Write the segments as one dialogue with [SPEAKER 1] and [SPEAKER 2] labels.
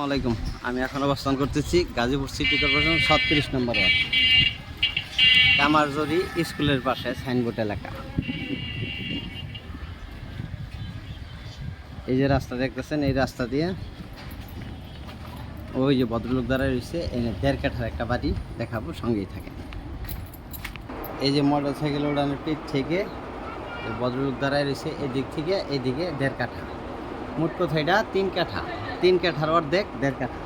[SPEAKER 1] আসসালামাইকুম আমি এখন অবস্থান করতেছি গাজীপুর সিটি কর্পোরেশন ছত্রিশ নম্বর ওয়ার্ড কামারজরি স্কুলের পাশে সাইনবোর্ড এলাকা। এই যে রাস্তা দেখতেছেন, এই রাস্তা দিয়ে ওই যে ভদ্রলোক দাঁড়ায় রয়েছে এনে দেড় কাঠার একটা বাড়ি দেখাবো, সঙ্গেই থাকে এই যে মোটর সাইকেল ওড়ানোর পিঠ থেকে ভদ্রলোক দাঁড়ায় রয়েছে, এদিক থেকে এদিকে দেড় কাঠা। মোট কথা তিন কাঠা। তিন কাঠার অর্ধেক দেড় কাঠা।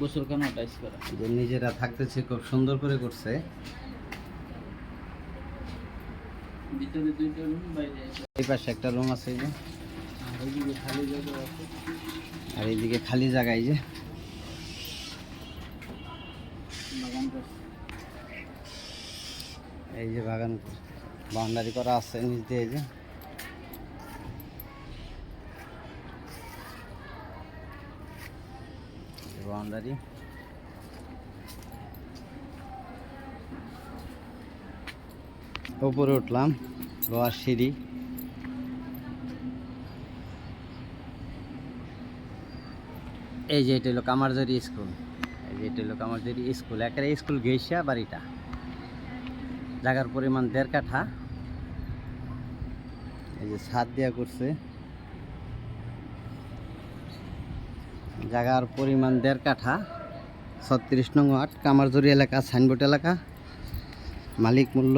[SPEAKER 2] গোসল খানা টাইস করা।
[SPEAKER 1] যে নিজেরা থাকতেছে খুব সুন্দর করে করছে।
[SPEAKER 2] ভিতরে দুইটা রুম বাইরে
[SPEAKER 1] এই পাশে একটা রুম আছে এই যে।
[SPEAKER 2] আর ওইদিকে খালি জায়গা আছে।
[SPEAKER 1] আর এইদিকে খালি জায়গায় যে। এই যে বাগান বাউন্ডারি করা আছে নিচ দিয়ে যে। বাউন্ডারি। উপরে উঠলাম, লোহার সিঁড়ি। এই যে এটা হলো কামারজরি স্কুল। এটা হলো কামারজরি স্কুল, একেবারে স্কুল গেইসা বাড়িটা। জায়গার পরিমাণ দেড় কাঠা। এই যে ছাদ দেওয়া করছে। জায়গার পরিমাণ দেড় কাঠা, ছত্রিশ নং ওয়ার্ড কামারজুরি এলাকা, সাইনবোর্ড এলাকা। মালিক মূল্য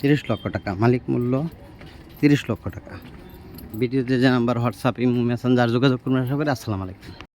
[SPEAKER 1] তিরিশ লক্ষ টাকা, মালিক মূল্য তিরিশ লক্ষ টাকা। ভিডিওতে যে নাম্বার, হোয়াটসঅ্যাপ, ইমো, মেসেঞ্জার যোগাযোগ করুন, আশা করি। আসসালামু আলাইকুম।